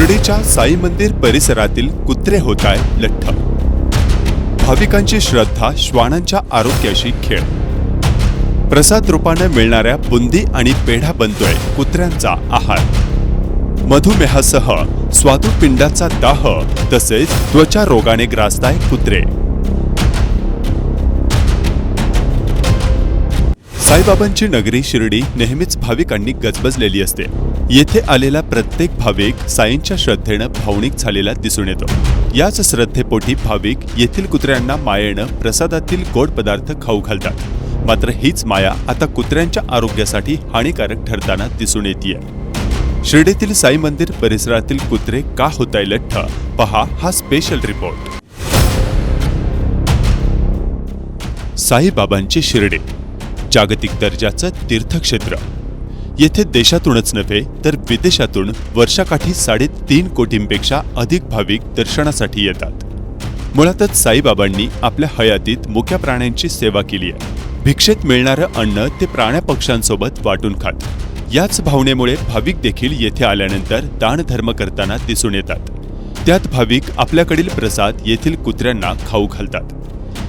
शिर्डीच्या साई मंदिर परिसरातील कुत्रे होत आहे लठ्ठ. भाविकांची श्रद्धा श्वानांच्या आरोग्याशी खेळ. प्रसाद रूपाने मिळणाऱ्या बुंदी आणि पेढा बनतोय कुत्र्यांचा आहार. मधुमेहासह स्वादुपिंडाचा दाह तसेच त्वचा रोगाने ग्रासताय कुत्रे. साईबाबांची नगरी शिर्डी नेहमीच भाविकांनी गजबजलेली असते. येथे आलेला प्रत्येक भाविक साईंच्या श्रद्धेनं भावनिक झालेला दिसून येतो. याच श्रद्धेपोटी भाविक येथील कुत्र्यांना मायेनं प्रसादातील गोड पदार्थ खाऊ घालतात. मात्र हीच माया आता कुत्र्यांच्या आरोग्यासाठी हानिकारक ठरताना दिसून येते शिर्डीतील साई मंदिर परिसरातील कुत्रे का होताय लठ्ठ? पहा हा स्पेशल रिपोर्ट साईबाबांची शिर्डी. जागतिक दर्जाचं तीर्थक्षेत्र. येथे देशातूनच नव्हे तर विदेशातून वर्षाकाठी साडेतीन कोटींपेक्षा अधिक भाविक दर्शनासाठी येतात. मुळातच साईबाबांनी आपल्या हयातीत मुक्या प्राण्यांची सेवा केली आहे. भिक्षेत मिळणारं अन्न ते प्राण्यापक्ष्यांसोबत वाटून खात. याच भावनेमुळे भाविक देखील येथे आल्यानंतर दानधर्म करताना दिसून येतात. त्यात भाविक आपल्याकडील प्रसाद येथील कुत्र्यांना खाऊ घालतात.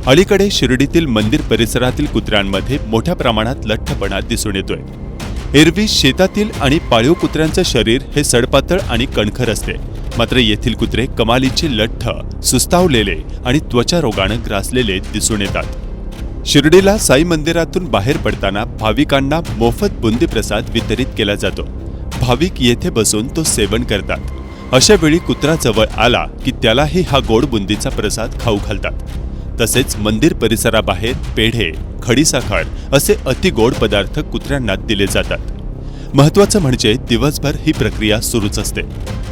अलीकडे शिर्डीतील मंदिर परिसरातील कुत्र्यांमध्ये मोठ्या प्रमाणात लठ्ठपणा दिसून येतोय. एरवी शेतातील आणि पाळीव कुत्र्यांचं शरीर हे सडपातळ आणि कणखर असते. मात्र येथील कुत्रे कमालीचे लठ्ठ सुस्तावलेले आणि त्वचा रोगानं ग्रासलेले दिसून येतात. शिर्डीला साई मंदिरातून बाहेर पडताना भाविकांना मोफत बुंदी प्रसाद वितरित केला जातो. भाविक येथे बसून तो सेवन करतात. अशा वेळी कुत्रा जवळ आला की त्यालाही हा गोड बुंदीचा प्रसाद खाऊ घालतात. तसेच मंदिर परिसराबाहेर पेढे खडीसाखर असे अतिगोड पदार्थ कुत्र्यांना दिले जातात. महत्वाचं म्हणजे दिवसभर ही प्रक्रिया सुरूच असते.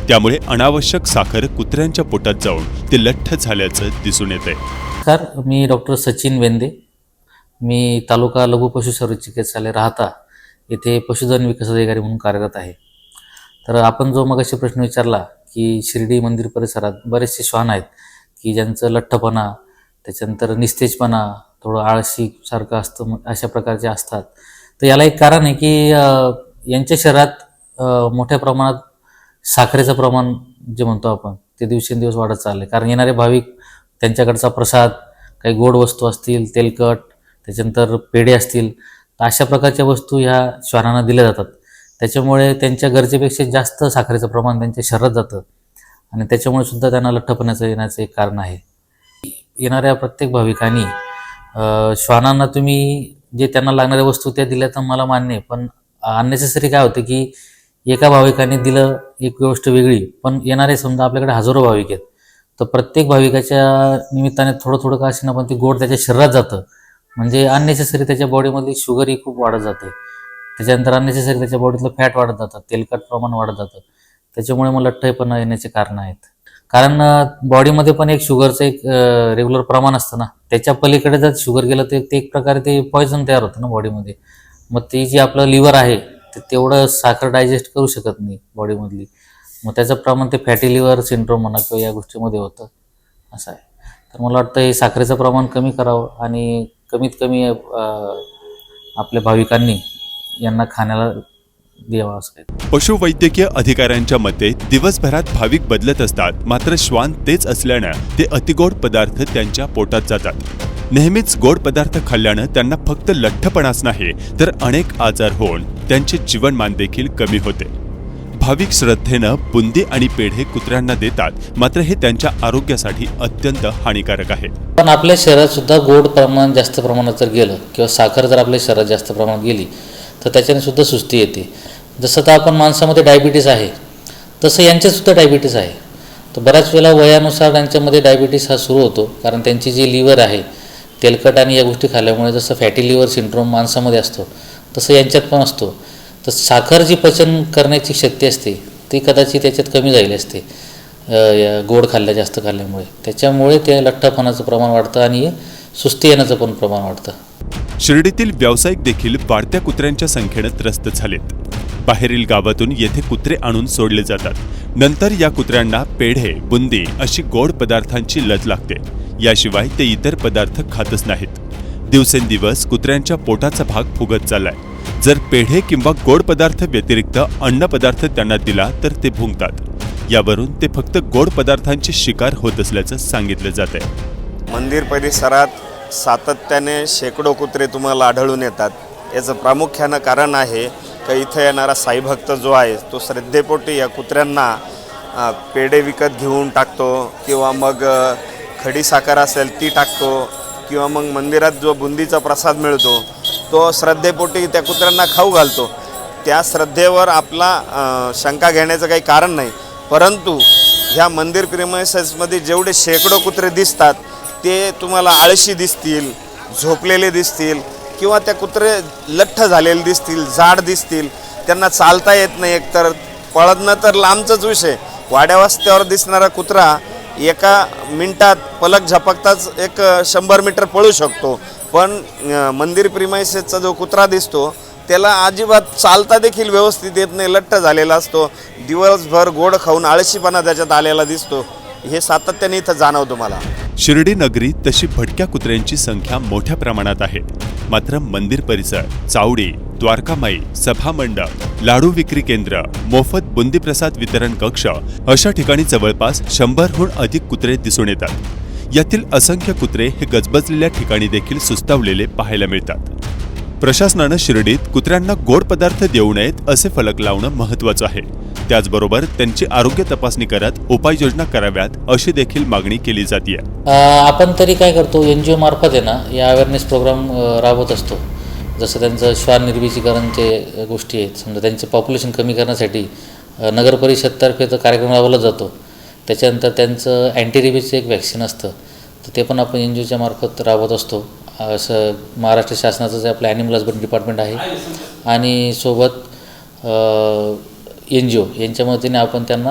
त्यामुळे अनावश्यक साखर कुत्र्यांच्या पोटात जाऊन ते लठ्ठ झाल्याचं दिसून येते. नमस्कार मी डॉक्टर सचिन वेंदे. मी तालुका लघु पशुशल्य चिकित्सालय राहता येथे पशुधन विकास अधिकारी म्हणून कार्यरत आहे. तर आपण जो मगाशी प्रश्न विचारला की शिर्डी मंदिर परिसरात बरेचसे श्वान आहेत की ज्यांचं लठ्ठपणा त्याच्यानंतर निस्तेजपणा थोडं आळशी सारखं असतं मग अशा प्रकारचे असतात. तर याला एक कारण आहे की यांच्या शरीरात मोठ्या प्रमाणात साखरेचं प्रमाण जे म्हणतो आपण ते दिवसेंदिवस वाढत चालले कारण येणारे भाविक त्यांच्याकडचा प्रसाद काही गोड वस्तू असतील तेलकट त्याच्यानंतर पेढे असतील तर अशा प्रकारच्या वस्तू ह्या श्वानांना दिल्या जातात. त्याच्यामुळे त्यांच्या गरजेपेक्षा जास्त साखरेचं प्रमाण त्यांच्या शरीरात जातं. आणि त्याच्यामुळे सुद्धा त्यांना लठ्ठपणाचं येण्याचं एक कारण आहे. येणाऱ्या प्रत्येक भाविकांनी श्वानांना तुम्ही जे त्यांना लागणाऱ्या वस्तू त्या दिल्या तर मला मान्य आहे. पण अननेसेसरी काय होतं की एका भाविकाने दिलं एक गोष्ट वेगळी. पण येणारे समजा आपल्याकडे हजारो भाविक आहेत. तर प्रत्येक भाविकाच्या निमित्ताने थोडं थोडं का असेना पण ते गोड त्याच्या शरीरात जातं. म्हणजे अननेसेसरी त्याच्या बॉडीमधली शुगर ही खूप वाढत जाते. त्याच्यानंतर अननेसेसरी त्याच्या बॉडीतलं फॅट वाढत जातं तेलकट प्रमाण वाढत जातं. त्याच्यामुळे मग लठ्ठपणा येण्याचे कारण आहेत. कारण बॉडीमध्ये पण एक शुगरचं एक रेग्युलर प्रमाण असतं ना. त्याच्या पलीकडे जर शुगर गेलं तर ते एक प्रकारे ते पॉयझन तयार होतं ना बॉडीमध्ये मग ती जी आपलं लिव्हर आहे ते तेवढं साखर डायजेस्ट करू शकत नाही बॉडीमधली मग त्याचं प्रमाण ते फॅटी लिव्हर सिंड्रोम म्हणा किंवा या गोष्टीमध्ये होतं. असं आहे. तर मला वाटतं हे साखरेचं प्रमाण कमी करावं आणि कमीत कमी आपल्या भाविकांनी यांना खाण्याला द्यावं असं पशुवैद्यकीय अधिकाऱ्यांच्या मते दिवसभरात भाविक बदलत असतात मात्र श्वान तेच असल्यानं ते अतिगोड पदार्थ त्यांच्या पोटात जातात. नेहमीच गोड पदार्थ खाल्ल्यानं त्यांना फक्त लठ्ठपणाच नाही तर अनेक आजार होऊन त्यांचे जीवनमान देखील कमी होते. भाविक श्रद्धेनं बुंदी आणि पेढे कुत्र्यांना देतात मात्र हे त्यांच्या आरोग्यासाठी अत्यंत हानिकारक आहे. पण आपल्या शरीरात सुद्धा गोड प्रमाण जास्त प्रमाणात जर गेलं किंवा साखर जर आपल्या शरीरात जास्त प्रमाणात गेली तर त्याच्याने सुद्धा सुस्ती येते. जसं तर आपण माणसामध्ये डायबिटीस आहे तसं यांच्यासुद्धा डायबिटीज डायबिटीस आहे. तर बऱ्याच वेळेला वयानुसार त्यांच्यामध्ये डायबिटीस हा सुरू होतो कारण त्यांची जी लिव्हर आहे तेलकट आणि या गोष्टी खाल्ल्यामुळे जसं फॅटी लिव्हर सिंड्रोम माणसामध्ये असतो तसं यांच्यात पण असतो. तर साखर जी पचन करण्याची शक्ती असते ती कदाचित त्याच्यात कमी झालेली असते गोड खाल्ल्या जास्त खाल्ल्यामुळे. त्याच्यामुळे ते लठ्ठपणाचं प्रमाण वाढतं आणि सुस्ती येण्याचं पण प्रमाण वाढतं. शिर्डीतील व्यावसायिक देखील वाढत्या कुत्र्यांच्या संख्येनं त्रस्त झालेत. बाहेरील गावातून येथे कुत्रे आणून सोडले जातात. नंतर या कुत्र्यांना पेढे बुंदी अशी गोड पदार्थांची लत लागते. याशिवाय ते इतर पदार्थ खातच नाहीत. दिवसेंदिवस कुत्र्यांच्या पोटाचा भाग फुगत चाललाय. जर पेढे किंवा गोड पदार्थ व्यतिरिक्त अन्न पदार्थ त्यांना दिला तर ते भुंकतात. यावरून ते फक्त गोड पदार्थांची शिकार होत असल्याचं सांगितलं जात आहे मंदिर परिसरात सातत्याने शेकडो कुत्रे तुम्हाला आढळून येतात. याचं प्रामुख्यानं कारण आहे का इथं येणारा साईभक्त जो आहे तो श्रद्धेपोटी या कुत्र्यांना पेढे विकत घेऊन टाकतो किंवा मग खडी साखर असेल ती टाकतो किंवा मग मंदिरात जो बुंदीचा प्रसाद मिळतो तो श्रद्धेपोटी त्या कुत्र्यांना खाऊ घालतो. त्या श्रद्धेवर आपला शंका घेण्याचं काही कारण नाही. परंतु ह्या मंदिर प्रेमायसेसमध्ये जेवढे शेकडो कुत्रे दिसतात ते तुम्हाला आळशी दिसतील झोपलेले दिसतील किंवा त्या कुत्रे लठ्ठ झालेले दिसतील जाड दिसतील त्यांना चालता येत नाही एकतर. पळणं तर लांबचाच विषय. वाड्यावस्त्यावर दिसणारा कुत्रा एका मिनटात पलक झपकताच एक शंभर मीटर पळू शकतो. पण मंदिर प्रिमायसेसचा जो कुत्रा दिसतो त्याला अजिबात चालता देखील व्यवस्थित येत नाही लठ्ठ झालेला असतो. दिवसभर गोड खाऊन आळशीपणा त्याच्यात आलेला दिसतो. हे सातत्याने इथं जाणवतो मला. शिर्डी नगरी तशी भटक्या कुत्र्यांची संख्या मोठ्या प्रमाणात आहे. मात्र मंदिर परिसर चावडी द्वारकामाई सभामंडप लाडू विक्री केंद्र मोफत बुंदी प्रसाद वितरण कक्ष अशा ठिकाणी जवळपास शंभरहून अधिक कुत्रे दिसून येतात. यातील असंख्य कुत्रे हे गजबजलेल्या ठिकाणी देखील सुस्तावलेले पाहायला मिळतात. प्रशासनानं शिर्डीत कुत्र्यांना गोड पदार्थ देऊ नयेत असे फलक लावणं महत्वाचं आहे. त्याचबरोबर त्यांची आरोग्य तपासणी करत उपाययोजना कराव्यात अशी देखील मागणी केली जाते आपण तरी काय करतो एन जी ओ मार्फत आहे ना या अवेअरनेस प्रोग्राम राबवत असतो. जसं त्यांचं श्वान निर्मितीकरणचे गोष्टी आहेत समजा त्यांचं पॉप्युलेशन कमी करण्यासाठी नगर परिषदतर्फे तो कार्यक्रम राबवला जातो. त्याच्यानंतर त्यांचं अँटी रेबीजचं एक वॅक्सिन असतं. तर ते पण आपण एन जी ओच्या मार्फत राबवत असतो. असं महाराष्ट्र शासनाचं जे आपलं ॲनिमल हजबंड डिपार्टमेंट आहे. आणि सोबत एन जी ओ यांच्या मदतीने आपण त्यांना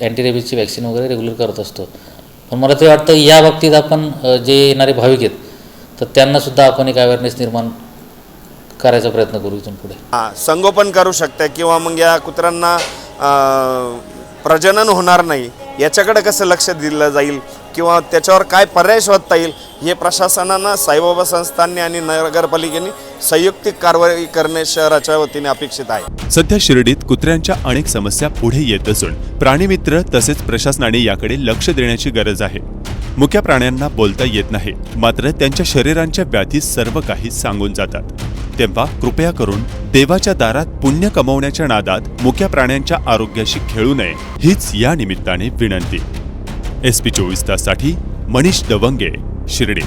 अँटी रेबीजची वॅक्सिन वगैरे रेग्युलर करत असतो. पण मला ते वाटतं या बाबतीत आपण जे येणारे भाविक आहेत तर त्यांनासुद्धा आपण एक अवेअरनेस निर्माण करायचा प्रयत्न करू इथून पुढे. हां संगोपन करू शकते किंवा मग या कुत्र्यांना प्रजनन होणार नाही याच्याकडे कसं लक्ष दिलं जाईल किंवा त्याच्यावर काय पर्याय शोधता येईल हे प्रशासनानं साईबाबा संस्थांनी आणि नगरपालिकेने संयुक्तिक कारवाई करणे शहराच्या वतीने अपेक्षित आहे. सध्या शिर्डीत कुत्र्यांच्या अनेक समस्या पुढे येत असून प्राणीमित्र तसेच प्रशासनाने याकडे लक्ष देण्याची गरज आहे. मुक्या प्राण्यांना बोलता येत नाही मात्र त्यांच्या शरीरांच्या व्याधी सर्व काही सांगून जातात. तेव्हा कृपया करून देवाच्या दारात पुण्य कमवण्याच्या नादात मुक्या प्राण्यांच्या आरोग्याशी खेळू नये हीच या निमित्ताने विनंती. एस पी चोवीस ताससाठी मनीष दवंगे शिर्डी.